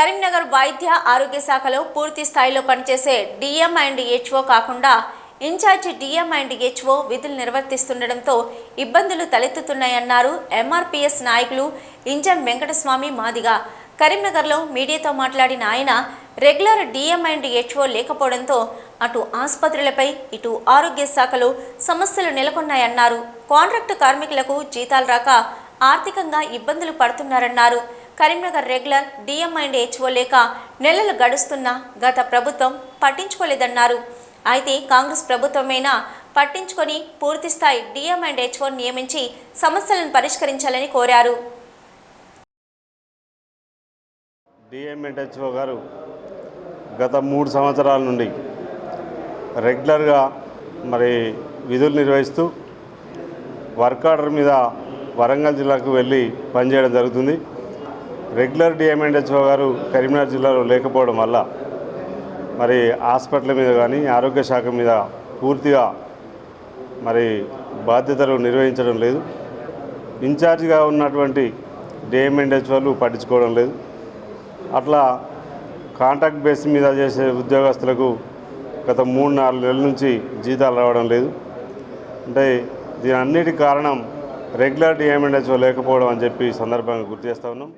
కరీంనగర్ వైద్య ఆరోగ్య శాఖలో పూర్తి స్థాయిలో పనిచేసే డిఎం అండ్ హెచ్ఓ కాకుండా ఇన్ఛార్జ్ డిఎం అండ్ హెచ్ఓ విధులు నిర్వర్తిస్తుండటంతో ఇబ్బందులు తలెత్తుతున్నాయన్నారు ఎంఆర్పిఎస్ నాయకులు ఇంజన్ వెంకటస్వామి మాదిగా. కరీంనగర్లో మీడియాతో మాట్లాడిన ఆయన రెగ్యులర్ డిఎం అండ్ హెచ్ఓ లేకపోవడంతో అటు ఆసుపత్రులపై ఇటు ఆరోగ్య శాఖలో సమస్యలు నెలకొన్నాయన్నారు. కాంట్రాక్టు కార్మికులకు జీతాలు రాక ఆర్థికంగా ఇబ్బందులు పడుతున్నారన్నారు. Karimnagar regular DM and HO లేక నెలలు గడుస్తున్నా గత ప్రభుత్వం పట్టించుకోలేదన్నారు. అయితే కాంగ్రెస్ ప్రభుత్వమైనా పట్టించుకొని పూర్తిస్థాయి డిఎం అండ్ హెచ్ఓ నియమించి సమస్యలను పరిష్కరించాలని కోరారు. డిఎంఎన్హెచ్ఓ గారు గత మూడు సంవత్సరాల నుండి రెగ్యులర్గా మరి విధులు నిర్వహిస్తూ వర్క్ ఆర్డర్ మీద వరంగల్ జిల్లాకు వెళ్ళి పనిచేయడం జరుగుతుంది. రెగ్యులర్ డిఎంఎన్హెచ్ఓ గారు కరీంనగర్ జిల్లాలో లేకపోవడం వల్ల మరి హాస్పిటల్ మీద కానీ ఆరోగ్య శాఖ మీద పూర్తిగా మరి బాధ్యతలు నిర్వహించడం లేదు. ఇన్ఛార్జిగా ఉన్నటువంటి డిఎంఎన్హెచ్ఓలు పట్టించుకోవడం లేదు. అట్లా కాంట్రాక్ట్ బేస్ మీద చేసే ఉద్యోగస్తులకు గత మూడు నాలుగు నెలల నుంచి జీతాలు రావడం లేదు. అంటే దీని అన్నిటి కారణం రెగ్యులర్ డిఎంఎన్హెచ్ఓ లేకపోవడం అని చెప్పి సందర్భంగా గుర్తు చేస్తా ఉన్నాం.